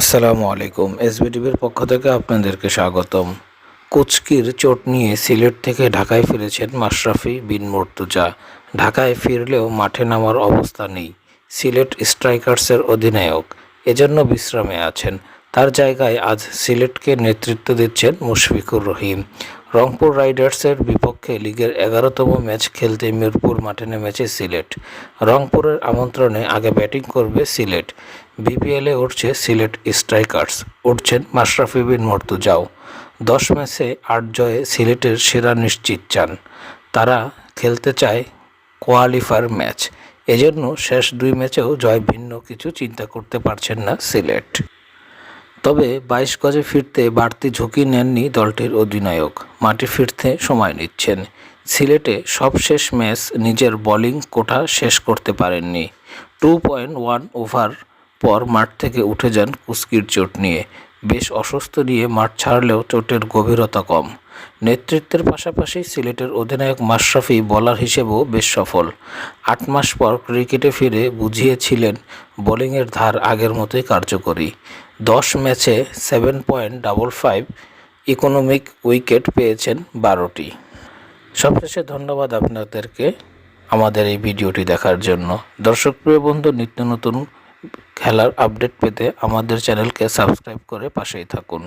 আসসালামু আলাইকুম। এসবিটিভির পক্ষ থেকে আপনাদেরকে স্বাগতম। কুচকির চোট নিয়ে সিলেট থেকে ঢাকায় ফিরেছেন মাশরাফি বিন মর্তুজা। ঢাকায় ফিরলেও মাঠে নামার অবস্থা নেই। সিলেট স্ট্রাইকার্সের অধিনায়ক এজন্য বিশ্রামে আছেন। তার জায়গায় আজ সিলেটকে নেতৃত্ব দিচ্ছেন মুশফিকুর রহিম। রংপুর রাইডার্সের বিপক্ষে লিগের এগারোতম ম্যাচ খেলতে মিরপুর মাঠে নেমেছে সিলেট। রংপুরের আমন্ত্রণে আগে ব্যাটিং করবে সিলেট। বিপিএলে উঠছে সিলেট স্ট্রাইকার্স। উঠছেন মাশরাফি বিন মর্তুজাও। দশ ম্যাচে আট জয়ে সিলেটের সেরা নিশ্চিত চান। তারা খেলতে চায় কোয়ালিফায়ার ম্যাচ। এজন্য শেষ দুই ম্যাচেও জয় ভিন্ন কিছু চিন্তা করতে পারছেন না সিলেট। তবে বাইশ গজে ফিরতে বাড়তি ঝুঁকি নেননি দলটির অধিনায়ক। মাটি ফিরতে সময় নিচ্ছেন। সিলেটে সবশেষ ম্যাচ নিজের বোলিং কোঠা শেষ করতে পারেননি। টু পয়েন্ট ওয়ান ওভার পর মাঠ থেকে উঠে যান কুস্কির চোট নিয়ে। বেশ অসুস্থ নিয়ে মাঠ ছাড়লেও চোটের গভীরতা কম। নেতৃত্বের পাশাপাশি সিলেটের অধিনায়ক মাশরাফি বোলার হিসেবেও বেশ সফল। আট মাস পর ক্রিকেটে ফিরে বুঝিয়েছিলেন, বোলিংয়ের ধার আগের মতোই কার্যকরী। দশ ম্যাচে seven point double five economic wicket পেয়েছেন বারোটি। সবশেষে ধন্যবাদ আপনাদেরকে আমাদের এই ভিডিওটি দেখার জন্য। দর্শকপ্রিয় বন্ধু, নিত্য নতুন খেলার আপডেট পেতে আমাদের চ্যানেলকে সাবস্ক্রাইব করে পাশেই থাকুন।